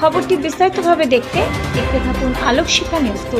খবরটি বিস্তারিতভাবে দেখতে দেখতে থাকুন আলোক শিখা নিউজ টু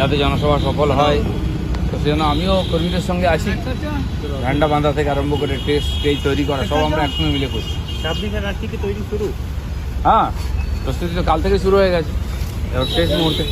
যাতে জনসভা সফল হয়। তো সেজন্য আমিও কর্মীদের সঙ্গে আসি ঝান্ডা বাঁধা থেকে আরম্ভ করে টেস্ট স্টেজ তৈরি করা সব আমরা একসঙ্গে মিলে করছি। ছাব্বিশের রাত থেকে তৈরি শুরু? হ্যাঁ প্রস্তুতি তো কাল থেকে শুরু হয়ে গেছে। এবার শেষ মুহূর্তে।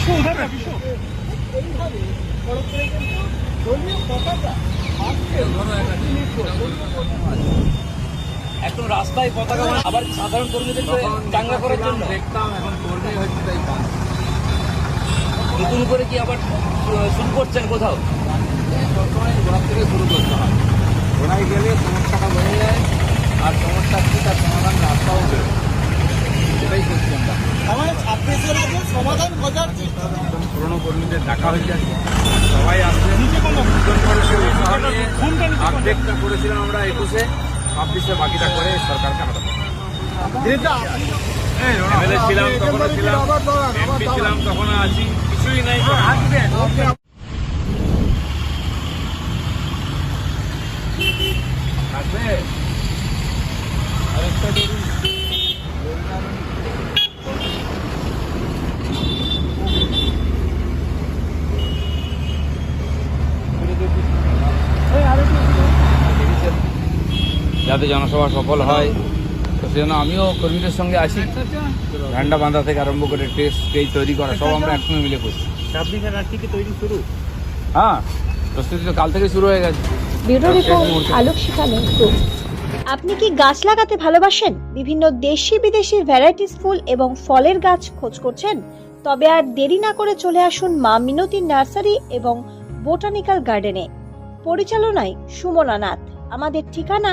বিশু উধার না বিশু। এখন রাস্তায় পতাকা মানে আবার সাধারণ কর্মীদের চাঙ্গা করার জন্য। দেখতাম এখন কর্মী হচ্ছে তাই নতুন করে কি আবার শুরু করছেন কোথাও? সবসময় গোড়ার থেকে শুরু করতে হয়। গোড়ায় গেলে সমস্যাটা বেড়ে যায় আর সমস্যা কি তার সমাধান রাস্তাও বেরোয় সেটাই করছি আমরা। কর্মীদের ডাকা হয়ে আছে সবাই উৎসাহ করেছিলাম আমরা একুশে। ছাব্বিশে বাকিটা করে সরকারকে হাঁটাবো ছিলাম আছি। কিছুই নাই। আরেকটা যাতে জনসভা সফল হয়। তো সেজন্য আমিও কর্মীদের সঙ্গে আসি ঝান্ডা বাঁধা থেকে আরম্ভ করে টেস্ট স্টেজ তৈরি করা সব আমরা একসঙ্গে মিলে করছি। ছাব্বিশের রাত থেকে তৈরি শুরু? হ্যাঁ প্রস্তুতি তো কাল থেকে শুরু হয়ে গেছে। ব্যুরো শেষ রিপোর্ট আলোক শিখা আপনি কি গাছ লাগাতে ভালোবাসেন? বিভিন্ন দেশি বিদেশি ভ্যারাইটিস ফুল এবং ফলের গাছ খোঁজ করছেন? তবে আর দেরি না করে চলে আসুন মা মিনতি নার্সারি এবং বোটানিক্যাল গার্ডেনে। পরিচালনায় সুমনা নাথ। আমাদের ঠিকানা